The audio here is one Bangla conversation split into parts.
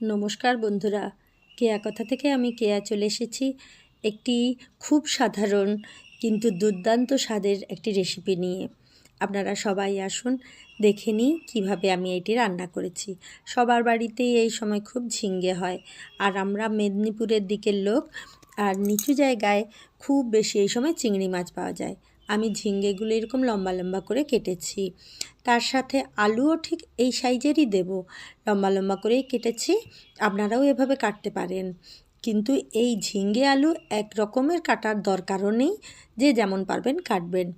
নমস্কার বন্ধুরা। কেয়া কথা থেকে আমি কেয়া চলে এসেছি একটি খুব সাধারণ কিন্তু দুর্দান্ত স্বাদের একটি রেসিপি নিয়ে। আপনারা সবাই আসুন, দেখে নিই কীভাবে আমি এটি রান্না করেছি। সবার বাড়িতেই এই সময় খুব ঝিঙ্গে হয় আর আমরা মেদিনীপুরের দিকের লোক আর নিচু জায়গায় খুব বেশি এই সময় চিংড়ি মাছ পাওয়া যায়। আমি ঝিঙ্গেগুলো এরকম লম্বা লম্বা করে কেটেছি। তার সাথে আলুও ঠিক এই সাইজেরই দেব। লম্বা লম্বা করেই কেটেছি। আপনারাও এভাবে কাটতে পারেন। কিন্তু এই ঝিঙ্গে আলু এক রকমের কাটার দরকারও নেই। যে যেমন পারবেন কাটবেন।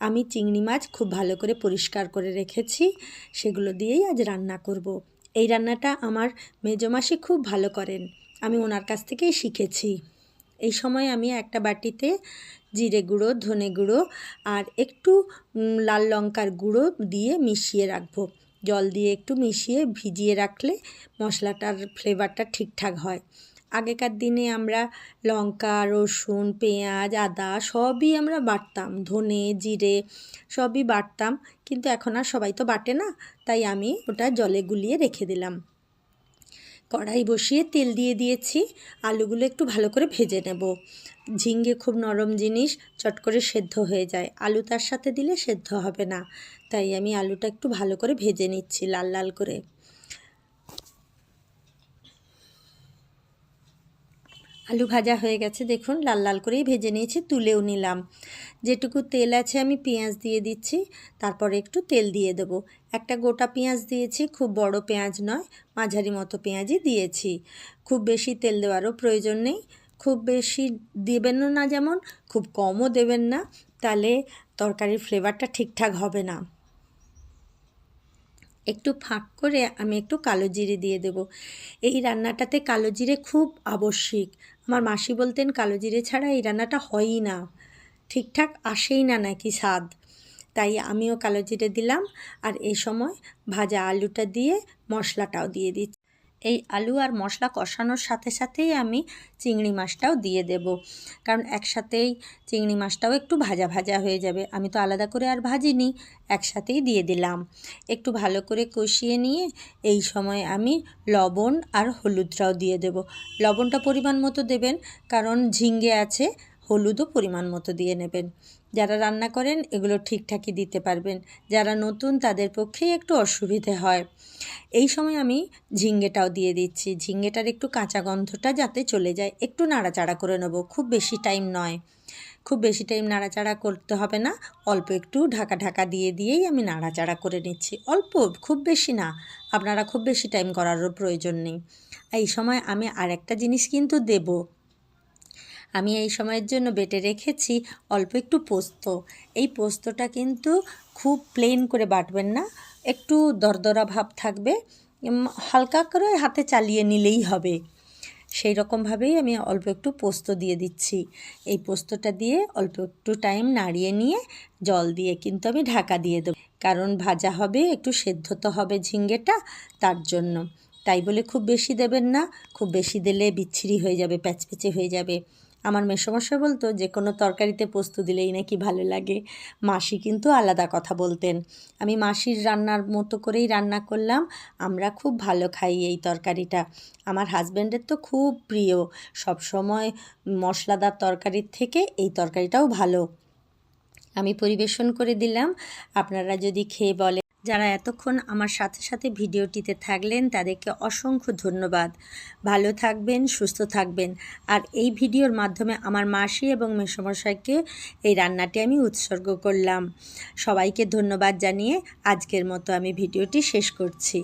আমি চিংড়ি মাছ খুব ভালো করে পরিষ্কার করে রেখেছি। সেগুলো দিয়েই আজ রান্না করব। এই রান্নাটা আমার মেজমাসি খুব ভালো করেন। আমি ওনার কাছ থেকেই শিখেছি। এই সময় আমি একটা বাটিতে জিরে গুঁড়ো, ধনে গুঁড়ো আর একটু লাল লঙ্কার গুঁড়ো দিয়ে মিশিয়ে রাখব। জল দিয়ে একটু মিশিয়ে ভিজিয়ে রাখলে মশলাটার ফ্লেভারটা ঠিকঠাক হয়। আগেকার দিনে আমরা লঙ্কা, রসুন, পেঁয়াজ, আদা সবই আমরা বাটতাম, ধনে, জিরে সবই বাটতাম, কিন্তু এখন আর সবাই তো বাটে না, তাই আমি ওটা জলে গুলিয়ে রেখে দিলাম। কড়াই বসিয়ে তেল দিয়ে দিয়েছি। আলুগুলো একটু ভালো করে ভেজে নেব। ঝিঙ্গে খুব নরম জিনিস, চট করে সেদ্ধ হয়ে যায়। আলু তার সাথে দিলে সেদ্ধ হবে না। তাই আমি আলুটা একটু ভালো করে ভেজে নিচ্ছি লাল লাল করে। আলু ভাজা হয়ে গেছে, দেখুন, লাল লাল করেই ভেজে নিয়েছি, তুলেও নিলাম। যেটুকু তেল আছে আমি পেঁয়াজ দিয়ে দিচ্ছি, তারপরে একটু তেল দিয়ে দেব। একটা গোটা পেঁয়াজ দিয়েছি, খুব বড় পেঁয়াজ নয়, মাঝারি মতো পেঁয়াজই দিয়েছি। খুব বেশি তেল দেওয়ারও প্রয়োজন নেই, খুব বেশি দেবেনও না যেমন, খুব কমও দেবেন না, তাহলে তরকারির ফ্লেভারটা ঠিকঠাক হবে না। একটু ফাঁক করে আমি একটু কালো জিরে দিয়ে দেব। এই রান্নাটাতে কালো জিরে খুব আবশ্যিক। আমার মাসি বলতেন, কালো জিরে ছাড়া এই রান্নাটা হয়ই না। ঠিকঠাক আসেই না নাকি স্বাদ? তাই আমিও কালো জিরে দিলাম। আর এই সময় ভাজা আলুটা দিয়ে মশলাটাও দিয়ে দিচ্ছি। এই আলু আর মশলা কষানোর সাথে সাথেই আমি চিংড়ি মাছটাও দিয়ে দেব। কারণ একসাথেই চিংড়ি মাছটাও একটু ভাজা ভাজা হয়ে যাবে। আমি তো আলাদা করে আর ভাজিনি, একসাথেই দিয়ে দিলাম। একটু ভালো করে কষিয়ে নিয়ে এই সময় আমি লবণ আর হলুদটাও দিয়ে দেব। লবণটা পরিমাণ মতো দেবেন, কারণ ঝিঙ্গে আছে হলুদও পরিমাণ মতো দিয়ে নেবেন। যারা রান্না করেন, এগুলো ঠিকঠাকই দিতে পারবেন। যারা নতুন, তাদের পক্ষেই একটু অসুবিধে হয়। এই সময় আমি ঝিঙ্গেটাও দিয়ে দিচ্ছি। ঝিঙ্গেটার একটু কাঁচা গন্ধটা যাতে চলে যায়, একটু নাড়াচাড়া করে নেব। খুব বেশি টাইম নয়। খুব বেশি টাইম নাড়াচাড়া করতে হবে না। অল্প একটু ঢাকা ঢাকা দিয়ে দিয়েই আমি নাড়াচাড়া করে নিচ্ছি। অল্প, খুব বেশি না। আপনারা খুব বেশি টাইম করারও প্রয়োজন নেই। এই সময় আমি আরেকটা জিনিস কিন্তু দেবো। আমি এই সময়ের জন্য বেটে রেখেছি অল্প একটু পোস্ত। এই পোস্তটা কিন্তু খুব প্লেন করে বাটবেন না, একটু দরদরা ভাব থাকবে হালকা করে হাতে চালিয়ে নিলেই হবে। সেই রকমভাবেই আমি অল্প একটু পোস্ত দিয়ে দিচ্ছি। এই পোস্তটা দিয়ে অল্প একটু টাইম নাড়িয়ে নিয়ে জল দিয়ে কিন্তু আমি ঢাকা দিয়ে দেবো। কারণ ভাজা হবে, একটু সেদ্ধ তো হবে ঝিঙ্গেটা তার জন্য। তাই বলে খুব বেশি দেবেন না, খুব বেশি দিলে বিচ্ছিরি হয়ে যাবে প্যাচপেচে হয়ে যাবে। আমার মেসমশাই বলতো, যে কোনো তরকারিতে পোস্ত দিলেই নাকি ভালো লাগে। মাসি কিন্তু আলাদা কথা বলতেন। আমি মাসির রান্নার মতো করেই রান্না করলাম। আমরা খুব ভালো খাই এই তরকারিটা। আমার হাজব্যান্ডের তো খুব প্রিয়। সব সময় মশলাদার তরকারির থেকে এই তরকারিটাও ভালো। আমি পরিবেশন করে দিলাম। আপনারা যদি খেয়ে বলে যারা এতক্ষণ আমার সাথে সাথে ভিডিওটিতে থাকলেন, তাদেরকে অসংখ্য ধন্যবাদ। ভালো থাকবেন, সুস্থ থাকবেন। আর এই ভিডিওর মাধ্যমে আমার মাসি এবং মেসমশাইকে এই রান্নাটি আমি উৎসর্গ করলাম। সবাইকে ধন্যবাদ জানিয়ে আজকের মতো আমি ভিডিওটি শেষ করছি।